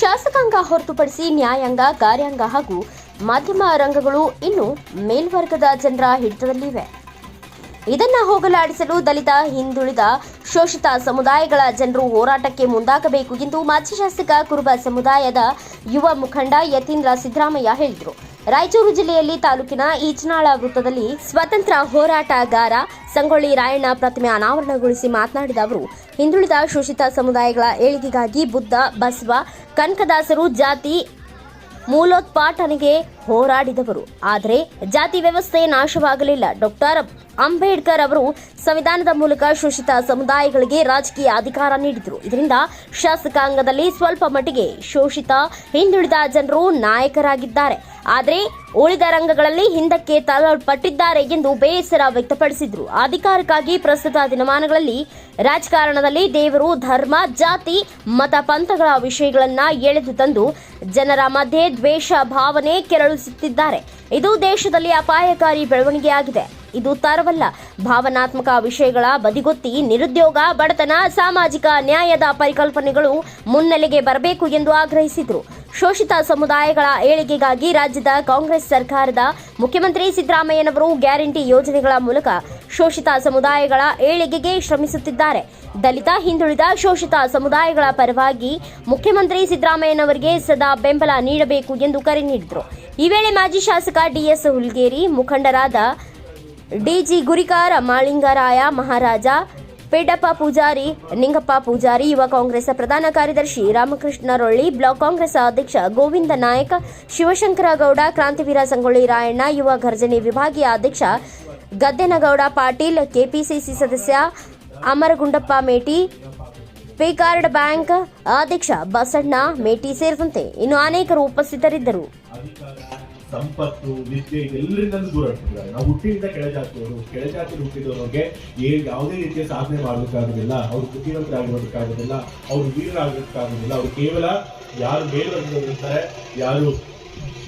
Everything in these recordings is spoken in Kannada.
ಶಾಸಕಾಂಗ ಹೊರತುಪಡಿಸಿ ನ್ಯಾಯಾಂಗ, ಕಾರ್ಯಾಂಗ ಹಾಗೂ ಮಾಧ್ಯಮ ರಂಗಗಳು ಇನ್ನು ಮೇಲ್ವರ್ಗದ ಜನರ ಹಿಡಿತದಲ್ಲಿವೆ. ಇದನ್ನ ಹೋಗಲಾಡಿಸಲು ದಲಿತ, ಹಿಂದುಳಿದ, ಶೋಷಿತ ಸಮುದಾಯಗಳ ಜನರು ಹೋರಾಟಕ್ಕೆ ಮುಂದಾಗಬೇಕು ಎಂದು ಮಾಜಿ ಶಾಸಕ ಕುರುಬ ಸಮುದಾಯದ ಯುವ ಮುಖಂಡ ಯತೀಂದ್ರ ಸಿದ್ದರಾಮಯ್ಯ ಹೇಳಿದರು. ರಾಯಚೂರು ಜಿಲ್ಲೆಯಲ್ಲಿ ತಾಲೂಕಿನ ಈಚನಾಳ ವೃತ್ತದಲ್ಲಿ ಸ್ವತಂತ್ರ ಹೋರಾಟಗಾರ ಸಂಗೊಳ್ಳಿ ರಾಯಣ್ಣ ಪ್ರತಿಮೆ ಅನಾವರಣಗೊಳಿಸಿ ಮಾತನಾಡಿದ ಅವರು, ಹಿಂದುಳಿದ ಶೋಷಿತ ಸಮುದಾಯಗಳ ಏಳಿಗೆಗಾಗಿ ಬುದ್ಧ, ಬಸವ, ಕನಕದಾಸರು ಜಾತಿ ಮೂಲೋತ್ಪಾಟನೆಗೆ ಹೋರಾಡಿದವರು. ಆದರೆ ಜಾತಿ ವ್ಯವಸ್ಥೆ ನಾಶವಾಗಲಿಲ್ಲ. ಡಾಕ್ಟರ್ ಅಂಬೇಡ್ಕರ್ ಅವರು ಸಂವಿಧಾನದ ಮೂಲಕ ಶೋಷಿತ ಸಮುದಾಯಗಳಿಗೆ ರಾಜಕೀಯ ಅಧಿಕಾರ ನೀಡಿದರು. ಇದರಿಂದ ಶಾಸಕಾಂಗದಲ್ಲಿ ಸ್ವಲ್ಪ ಮಟ್ಟಿಗೆ ಶೋಷಿತ, ಹಿಂದುಳಿದ ಜನರು ನಾಯಕರಾಗಿದ್ದಾರೆ. ಆದರೆ ಉಳಿದ ರಂಗಗಳಲ್ಲಿ ಹಿಂದಕ್ಕೆ ತಳ್ಳಲ್ಪಟ್ಟಿದ್ದಾರೆ ಎಂದು ಬೇಸರ ವ್ಯಕ್ತಪಡಿಸಿದರು. ಅಧಿಕಾರಕ್ಕಾಗಿ ಪ್ರಸ್ತುತ ದಿನಮಾನಗಳಲ್ಲಿ ರಾಜಕಾರಣದಲ್ಲಿ ದೇವರು, ಧರ್ಮ, ಜಾತಿ, ಮತ, ಪಂಥಗಳ ವಿಷಯಗಳನ್ನ ಎಳೆದು ತಂದು ಜನರ ಮಧ್ಯೆ ದ್ವೇಷ, ಭಾವನೆ ಕೆರಳಿಸುತ್ತಿದ್ದಾರೆ ಇದು ದೇಶದಲ್ಲಿ ಅಪಾಯಕಾರಿ ಬೆಳವಣಿಗೆಯಾಗಿದೆ. ಇದು ತರವಲ್ಲ. ಭಾವನಾತ್ಮಕ ವಿಷಯಗಳ ಬದಿಗೊತ್ತಿ ನಿರುದ್ಯೋಗ, ಬಡತನ, ಸಾಮಾಜಿಕ ನ್ಯಾಯದ ಪರಿಕಲ್ಪನೆಗಳು ಮುನ್ನೆಲೆಗೆ ಬರಬೇಕು ಎಂದು ಆಗ್ರಹಿಸಿದರು. ಶೋಷಿತ ಸಮುದಾಯಗಳ ಏಳಿಗೆಗಾಗಿ ರಾಜ್ಯದ ಕಾಂಗ್ರೆಸ್ ಸರ್ಕಾರದ ಮುಖ್ಯಮಂತ್ರಿ ಸಿದ್ದರಾಮಯ್ಯನವರು ಗ್ಯಾರಂಟಿ ಯೋಜನೆಗಳ ಮೂಲಕ ಶೋಷಿತ ಸಮುದಾಯಗಳ ಏಳಿಗೆಗೆ ಶ್ರಮಿಸುತ್ತಿದ್ದಾರೆ. ದಲಿತ ಹಿಂದುಳಿದ ಶೋಷಿತ ಸಮುದಾಯಗಳ ಪರವಾಗಿ ಮುಖ್ಯಮಂತ್ರಿ ಸಿದ್ದರಾಮಯ್ಯನವರಿಗೆ ಸದಾ ಬೆಂಬಲ ನೀಡಬೇಕು ಎಂದು ಕರೆ ನೀಡಿದರು. ಈ ವೇಳೆ ಮಾಜಿ ಶಾಸಕ ಡಿಎಸ್ ಹುಲ್ಗೇರಿ, ಮುಖಂಡರಾದ ಡಿಜಿ ಗುರಿಕಾರ ಮಾಳಿಂಗರಾಯ ಮಹಾರಾಜ, ಪೇಡಪ್ಪ ಪೂಜಾರಿ, ನಿಂಗಪ್ಪ ಪೂಜಾರಿ, ಯುವ ಕಾಂಗ್ರೆಸ್ ಪ್ರಧಾನ ಕಾರ್ಯದರ್ಶಿ ರಾಮಕೃಷ್ಣ ರೊಳ್ಳಿ ಬ್ಲಾಕ್ ಕಾಂಗ್ರೆಸ್ ಅಧ್ಯಕ್ಷ ಗೋವಿಂದ ನಾಯಕ, ಶಿವಶಂಕರಗೌಡ, ಕ್ರಾಂತಿವೀರ ಸಂಗೊಳ್ಳಿ ರಾಯಣ್ಣ, ಯುವ ಘರ್ಜನೆ ವಿಭಾಗೀಯ ಅಧ್ಯಕ್ಷ ಗದ್ದೆನಗೌಡ ಪಾಟೀಲ್, ಕೆಪಿಸಿಸಿ ಸದಸ್ಯ ಅಮರಗುಂಡಪ್ಪ ಮೇಟಿ, ಪಿಕಾರ್ಡ್ ಬ್ಯಾಂಕ್ ಅಧ್ಯಕ್ಷ ಬಸಣ್ಣ ಮೇಟಿ ಸೇರಿದಂತೆ ಇನ್ನು ಅನೇಕರು ಉಪಸ್ಥಿತರಿದ್ದರು. ಸಂಪತ್ತು, ವಿದ್ಯೆ ಇದೆಲ್ಲರಿಂದಲೂ ದೂರ ಇಟ್ಟಿದ್ದಾರೆ ನಾವು ಹುಟ್ಟಿನಿಂದ ಕೆಳಜಾತಿಯವರು ಕೆಳಜಾತಿ ಹುಟ್ಟಿದವರಿಗೆ ಏ ಯಾವುದೇ ರೀತಿಯ ಸಾಧನೆ ಮಾಡೋದಕ್ಕಾಗೋದಿಲ್ಲ ಅವ್ರು ಬುದ್ಧಿವಂತರಾಗಿರೋದಕ್ಕಾಗೋದಿಲ್ಲ, ಅವ್ರು ವೀರರಾಗೋದಕ್ಕಾಗೋದಿಲ್ಲ ಅವರು ಕೇವಲ ಯಾರು ಮೇಲ್ವರ್ಗದವರಿರ್ತಾರೆ ಯಾರು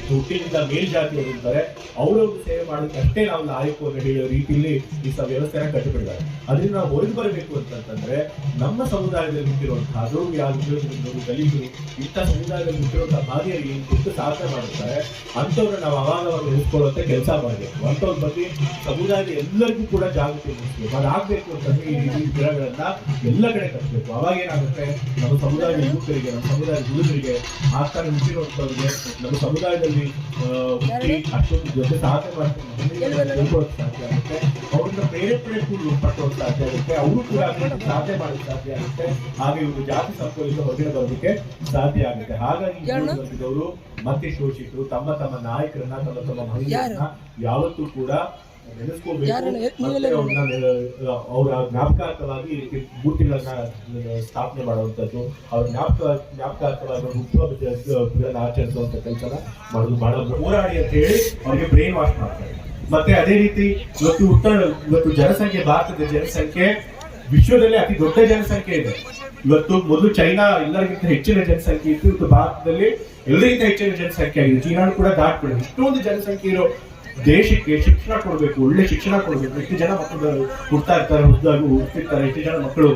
ಹುಟ್ಟಿನಿಂದ ಮೇಲ್ಜಾತಿಯವರು ಇರ್ತಾರೆ, ಅವರವ್ರು ಸೇವೆ ಮಾಡೋಕ್ಕೆ ಅಷ್ಟೇ ನಾವು ನಾಯಕವನ್ನು ಹೇಳೋ ರೀತಿಯಲ್ಲಿ ಈ ಸ ವ್ಯವಸ್ಥೆನ ಕಟ್ಟಿಬಿಡ್ತಾರೆ ಅದರಿಂದ ನಾವು ಹೊರಗೆ ಬರಬೇಕು ಅಂತಂತಂದ್ರೆ ನಮ್ಮ ಸಮುದಾಯದಲ್ಲಿ ಹುಟ್ಟಿರುವಂತಹ ಅದೋಗಿ ಯಾರು ಉದ್ಯೋಗದವರು ದಲಿತರು, ಇಂಥ ಸಮುದಾಯದಲ್ಲಿ ಹುಟ್ಟಿರುವಂತಹ ಬಾಧೆಯಲ್ಲಿ ಕೊಟ್ಟು ಸಾಧನೆ ಮಾಡುತ್ತಾರೆ, ಅಂಥವ್ರನ್ನ ನಾವು ಅವಾಗವಾಗ ಅವಾಗ ಉಳಿಸ್ಕೊಳ್ಳುವಂತ ಕೆಲಸ ಮಾಡಬೇಕು. ಅಂಥವ್ರ ಬಗ್ಗೆ ಸಮುದಾಯದ ಎಲ್ಲರಿಗೂ ಕೂಡ ಜಾಗೃತಿ ಮೂಡಿಸಬೇಕು. ಅದಾಗಬೇಕು ಅಂತಂದ್ರೆ ಈ ಗಿಡಗಳನ್ನ ಎಲ್ಲ ಕಡೆ ಕಟ್ಟಬೇಕು ಅವಾಗ ಏನಾಗುತ್ತೆ? ನಮ್ಮ ಸಮುದಾಯದ ಯುವಕರಿಗೆ, ನಮ್ಮ ಸಮುದಾಯದ ಹುಡುಗರಿಗೆ ಥರ ಹುಟ್ಟಿರುವಂಥವ್ರಿಗೆ, ನಮ್ಮ ಸಮುದಾಯದಲ್ಲಿ ಹುಟ್ಟಿ ಅಷ್ಟೊಂದು ಜೊತೆ ಸಾಧನೆ ಮಾಡ್ತಾರೆ ಸಾಧ್ಯ ಆಗುತ್ತೆ? ಅವರಿಂದ ಪ್ರೇರೇಪಣೆ ಕೂಡ ಪಟ್ಟೋಕೆ ಸಾಧ್ಯ ಆಗುತ್ತೆ. ಅವರು ಕೂಡ ಸಾಧನೆ ಮಾಡೋಕೆ ಸಾಧ್ಯ ಆಗುತ್ತೆ. ಹಾಗೆ ಇವರು ಜಾತಿ ಸಂಪರ್ಕದಿಂದ ಹೊರಗಡೆ ಬರೋದಕ್ಕೆ ಸಾಧ್ಯ ಆಗುತ್ತೆ. ಹಾಗಾಗಿ ಬಂದಿದ್ದವರು ಮತ್ತೆ ಶೋಷಿತರು ತಮ್ಮ ತಮ್ಮ ನಾಯಕರನ್ನ ತಮ್ಮ ತಮ್ಮ ಮಹಿಳೆಯರನ್ನ ಯಾವತ್ತೂ ಕೂಡ ಅವರ ಜ್ಞಾಪಕಾರ್ಥವಾಗಿ ಮೂರ್ತಿಗಳನ್ನ ಸ್ಥಾಪನೆ ಮಾಡುವಂಥದ್ದು. ಅವ್ರ ಜ್ಞಾಪಕ ಜ್ಞಾಪಕಾರ್ಥವಾಗಿ ಒಂದು ಆಚರಿಸುವಂಥ ಆಚರಿಸುವಂತ ಕೆಲಸ ಮಾಡೋದು ಬಹಳ ಹೋರಾಡಿ ಅಂತ ಹೇಳಿ ಅವ್ರಿಗೆ ಬ್ರೈನ್ ವಾಶ್ ಮಾಡ್ತಾರೆ. ಮತ್ತೆ ಅದೇ ರೀತಿ ಇವತ್ತು ಉತ್ತರ ಇವತ್ತು ಜನಸಂಖ್ಯೆ ಭಾರತದ ಜನಸಂಖ್ಯೆ ವಿಶ್ವದಲ್ಲೇ ಅತಿ ದೊಡ್ಡ ಜನಸಂಖ್ಯೆ ಇದೆ. ಇವತ್ತು ಮೊದಲು ಚೈನಾ ಎಲ್ಲರಿಗಿಂತ ಹೆಚ್ಚಿನ ಜನಸಂಖ್ಯೆ ಇತ್ತು. ಇವತ್ತು ಭಾರತದಲ್ಲಿ ಎಲ್ಲರಿಗಿಂತ ಹೆಚ್ಚಿನ ಜನಸಂಖ್ಯೆ ಆಗಿದೆ. ಚೀನಾ ಕೂಡ ದಾಟ್ಬಿಡಿದೆ ಇಷ್ಟೊಂದು ಜನಸಂಖ್ಯೆ ಇರೋ ದೇಶಕ್ಕೆ ಶಿಕ್ಷಣ ಕೊಡಬೇಕು, ಒಳ್ಳೆ ಶಿಕ್ಷಣ ಕೊಡಬೇಕು. ಎಷ್ಟು ಜನ ಮಕ್ಕಳು ಹುಡ್ತಾ ಇರ್ತಾರೆ ಹುದ್ದಾಗಿ ಹುಡ್ತಿರ್ತಾರೆ ಎಷ್ಟು ಜನ ಮಕ್ಕಳು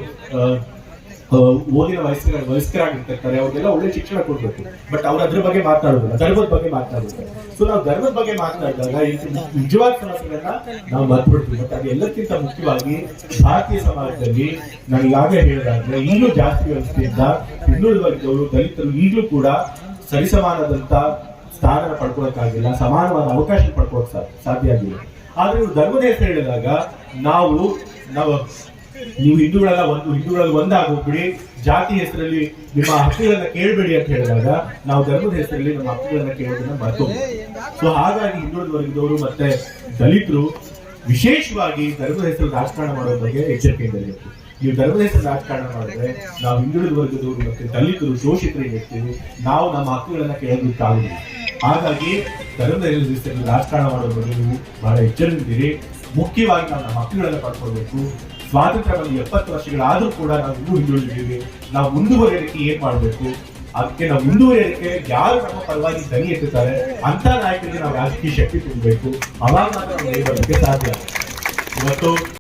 ಓದಿನ ವಯಸ್ಸಿನ ವಯಸ್ಕರಾಗಿರ್ತಿರ್ತಾರೆ, ಅವ್ರಿಗೆಲ್ಲ ಒಳ್ಳೆ ಶಿಕ್ಷಣ ಕೊಡ್ಬೇಕು. ಬಟ್ ಅವ್ರು ಅದ್ರ ಬಗ್ಗೆ ಮಾತಾಡೋದಿಲ್ಲ, ಧರ್ಮದ ಬಗ್ಗೆ ಮಾತಾಡೋದಿಲ್ಲ. ಸೊ ನಾವು ಧರ್ಮದ ಬಗ್ಗೆ ಮಾತನಾಡಿದಾಗ ನಿಜವಾದ ಸಮಸ್ಯೆಗಳನ್ನ ನಾವು ಮರ್ತ್ಬಿಡ್ತೀವಿ. ಮತ್ತೆ ಅದು ಎಲ್ಲಕ್ಕಿಂತ ಮುಖ್ಯವಾಗಿ ಭಾರತೀಯ ಸಮಾಜದಲ್ಲಿ ನಾನು ಈಗಾಗಲೇ ಹೇಳಿದಾದ್ರೆ ಇನ್ನೂ ಜಾಸ್ತಿ ವ್ಯವಸ್ಥೆಯಿಂದ ಹಿಂದುಳಿದ ವರ್ಗದವರು ದಲಿತರು ಈಗಲೂ ಕೂಡ ಸರಿಸಮಾನದಂತ ಸ್ಥಾನ ಪಡ್ಕೊಳಕ್ಕಾಗಿಲ್ಲ, ಸಮಾನವಾದ ಅವಕಾಶ ಪಡ್ಕೊಳಕ್ ಸಾಧ್ಯ ಆಗಿಲ್ಲ. ಆದ್ರೆ ಇವ್ರು ಧರ್ಮದ ಹೆಸರು ಹೇಳಿದಾಗ ನಾವು ನಾವು ನೀವು ಹಿಂದೂಗಳೆಲ್ಲ ಒಂದು, ಹಿಂದೂಗಳಲ್ಲಿ ಒಂದಾಗೋಗ್ಬಿಡಿ, ಜಾತಿ ಹೆಸರಲ್ಲಿ ನಿಮ್ಮ ಹಕ್ಕುಗಳನ್ನ ಕೇಳಬೇಡಿ ಅಂತ ಹೇಳಿದಾಗ ನಾವು ಧರ್ಮದ ಹೆಸರಲ್ಲಿ ನಮ್ಮ ಹಕ್ಕುಗಳನ್ನ ಕೇಳೋದನ್ನ ಮರೆತು ಸೊ ಹಾಗಾಗಿ ಹಿಂದುಳಿದ ವರ್ಗದವರು ಮತ್ತೆ ದಲಿತರು ವಿಶೇಷವಾಗಿ ಧರ್ಮದ ಹೆಸರು ರಾಜಕಾರಣ ಮಾಡೋದ್ರ ಬಗ್ಗೆ ಎಚ್ಚರಿಕೆಯಿಂದ ಇರಬೇಕು ನೀವು ಧರ್ಮದ ಹೆಸರು ರಾಜಕಾರಣ ಮಾಡಿದ್ರೆ ನಾವು ಹಿಂದುಳಿದ ವರ್ಗದವರು ಮತ್ತೆ ದಲಿತರು ಶೋಷಿತರಿಗೆ ಇರ್ತೀವಿ. ನಾವು ನಮ್ಮ ಹಕ್ಕುಗಳನ್ನ ಕೇಳೋದಕ್ಕಾಗುದಿಲ್ಲ ಹಾಗಾಗಿ ಧರ್ಮದ ದಿವಸದಲ್ಲಿ ರಾಜಕಾರಣ ಮಾಡೋ ಬಗ್ಗೆ ನೀವು ಬಹಳ ಎಚ್ಚರಿದ್ದೀರಿ. ಮುಖ್ಯವಾಗಿ ನಾವು ನಮ್ಮ ಹಕ್ಕುಗಳನ್ನ ಪಡ್ಕೊಳ್ಬೇಕು. ಸ್ವಾತಂತ್ರ್ಯ ಬಂದು ಎಪ್ಪತ್ತು ವರ್ಷಗಳಾದ್ರೂ ಕೂಡ ನಾವು ಇನ್ನೂ ಹಿಂದುಳಿದಿದ್ದೀವಿ. ನಾವು ಮುಂದುವರಿಯೋದಕ್ಕೆ ಏನ್ ಮಾಡಬೇಕು? ಅದಕ್ಕೆ ನಾವು ಮುಂದುವರಿಯೋದಕ್ಕೆ ಯಾರು ನಮ್ಮ ಪರವಾಗಿ ದನಿ ಎತ್ತುತ್ತಾರೆ? ಅಂತ ನಾಯಕರಿಗೆ ನಾವು ರಾಜಕೀಯ ಶಕ್ತಿ ತುಂಬಬೇಕು. ಅವಾಗ ಮಾತ್ರ ಸಾಧ್ಯ. ಇವತ್ತು